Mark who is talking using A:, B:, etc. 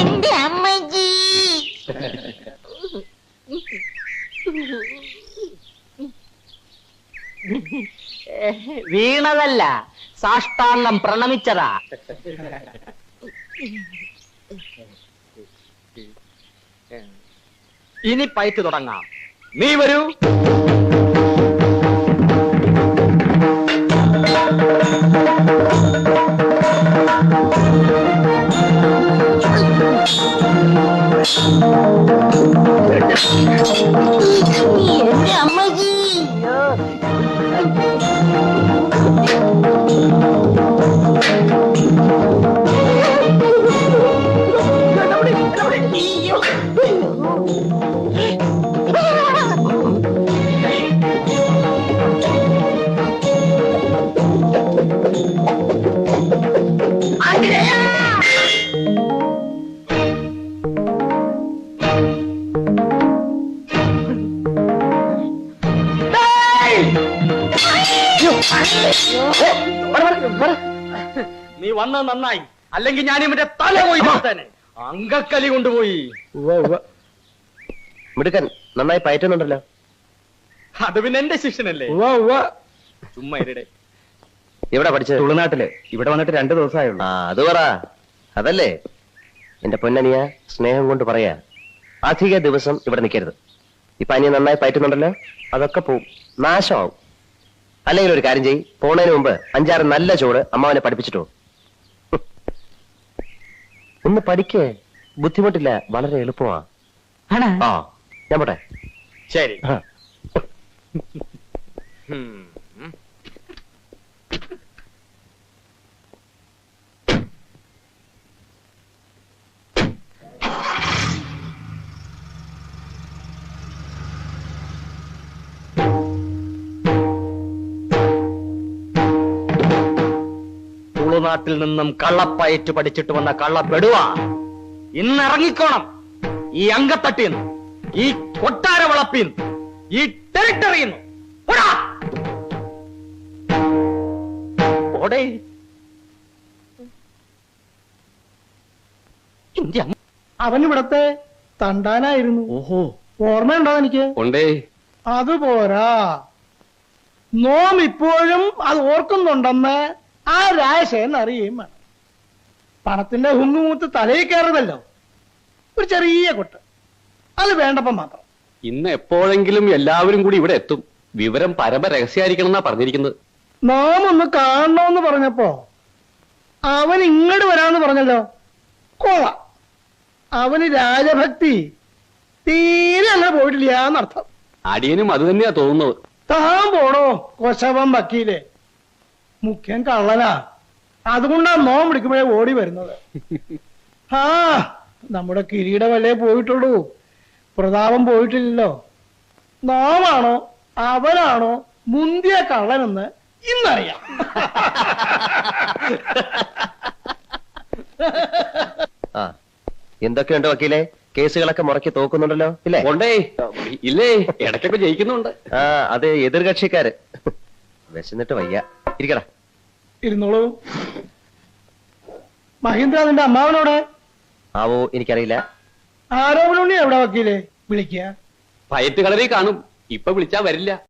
A: എന്റെ അമ്മജി
B: വീണതല്ല സാഷ്ടാംഗം പ്രണമിച്ചതാ. ഇനി പയറ്റ് തുടങ്ങാം. നീ വരൂ. നീ വന്ന നന്നായി. അല്ലെങ്കിൽ ഞാൻ ഇവന്റെ തല പോയി തന്നെ അങ്കക്കലി കൊണ്ടുപോയി.
C: മിടുക്കൻ നന്നായി പയറ്റുന്നുണ്ടല്ലോ.
B: അത് പിന്നെ എന്റെ ശിഷ്യനല്ലേ? ചുമ്മാ ഇരിടെ.
C: എവിടെ പഠിച്ചത്?
D: തുളുനാട്ടിൽ. ഇവിടെ വന്നിട്ട് രണ്ടു ദിവസമായുള്ളൂ
C: ആ അത് പറ. അതല്ലേ? എന്റെ പൊന്നനിയ സ്നേഹം കൊണ്ട് പറയാ അധിക ദിവസം ഇവിടെ നിൽക്കരുത് ഇപ്പൊ അനിയ നന്നായി പയറ്റുന്നുണ്ടല്ലോ? അതൊക്കെ പോവും. നാശമാവും. അല്ലെങ്കിൽ ഒരു കാര്യം ചെയ്യ്. പോണതിന് മുമ്പ് അഞ്ചാറ് നല്ല ചോട് അമ്മാവനെ പഠിപ്പിച്ചിട്ടോ ഒന്ന് പഠിക്കേ ബുദ്ധിമുട്ടില്ല. വളരെ എളുപ്പമാ. ആ ഞാൻ പോട്ടെ.
B: ശരി.
C: ആ.
B: തുളുനാട്ടിൽ നിന്നും കള്ളപ്പയറ്റ് പഠിച്ചിട്ട് വന്ന കള്ളപ്പെടുവ. ഇന്ന് ഇറങ്ങിക്കോണം. ഈ അങ്കത്തട്ടിന്ന് ഈ കൊട്ടാര വളപ്പിന്ന് ഈ ടെറിട്ടറിന്ന്. ഓടേ
E: അവൻ ഇവിടത്തെ തണ്ടാനായിരുന്നു.
D: ഓഹോ.
E: ഓർമ്മയുണ്ടോ എനിക്ക്?
D: ഉണ്ടേ
E: അതുപോരാ. നോം ഇപ്പോഴും അത് ഓർക്കുന്നുണ്ടെന്ന് ആ രാശയെന്ന് അറിയുകയും വേണം. പണത്തിന്റെ ഹുങ്ങുമൂത്ത് തലയിൽ കയറുന്നല്ലോ. ഒരു ചെറിയ കൊട്ട്. അത് വേണ്ടപ്പം മാത്രം.
D: ഇന്ന് എപ്പോഴെങ്കിലും എല്ലാവരും കൂടി ഇവിടെ എത്തും. വിവരം പരമ രഹസ്യമായിരിക്കണം എന്നാ പറഞ്ഞിരിക്കുന്നത്.
E: നാം ഒന്ന് കാണണമെന്ന് പറഞ്ഞപ്പോ അവൻ ഇങ്ങോട്ട് വരാന്ന് പറഞ്ഞല്ലോ. കോള അവന് രാജഭക്തി തീരെ അങ്ങനെ പോയിട്ടില്ല എന്നർത്ഥം.
D: അടിയനും അത് തന്നെയാ തോന്നുന്നത്.
E: താൻ പോണോ? കൊശവം വക്കീലെ. മുഖ്യൻ കള്ളനാ. അതുകൊണ്ടാ നോം വിളിക്കുമ്പോഴേ ഓടി വരുന്നത്. ആ നമ്മുടെ കിരീടമല്ലേ പോയിട്ടുള്ളൂ. പ്രതാപം പോയിട്ടില്ലല്ലോ. നോമാണോ അവനാണോ മുന്തിയ കള്ളനെന്ന് ഇന്നറിയാം.
C: ആ എന്തൊക്കെയുണ്ട് വക്കീലെ? കേസുകളൊക്കെ മുറക്കി തോക്കുന്നുണ്ടല്ലോ ഇല്ലേ?
D: ഉണ്ടേ ഇല്ലേ ഇടയ്ക്കൊക്കെ ജയിക്കുന്നുണ്ട്.
C: ആ അത് എതിർകക്ഷിക്കാര്. വിശന്നിട്ട് വയ്യ. ഇരിക്കടാ.
E: ഇരുന്നോളൂ. മഹീന്ദ്ര നിന്റെ അമ്മാവനോടെ?
C: ആവോ എനിക്കറിയില്ല.
E: ആരോപണി എവിടെ വക്കീലെ വിളിക്കുക?
D: പയറ്റ് കളറി കാണും. ഇപ്പൊ വിളിച്ചാ വരില്ല.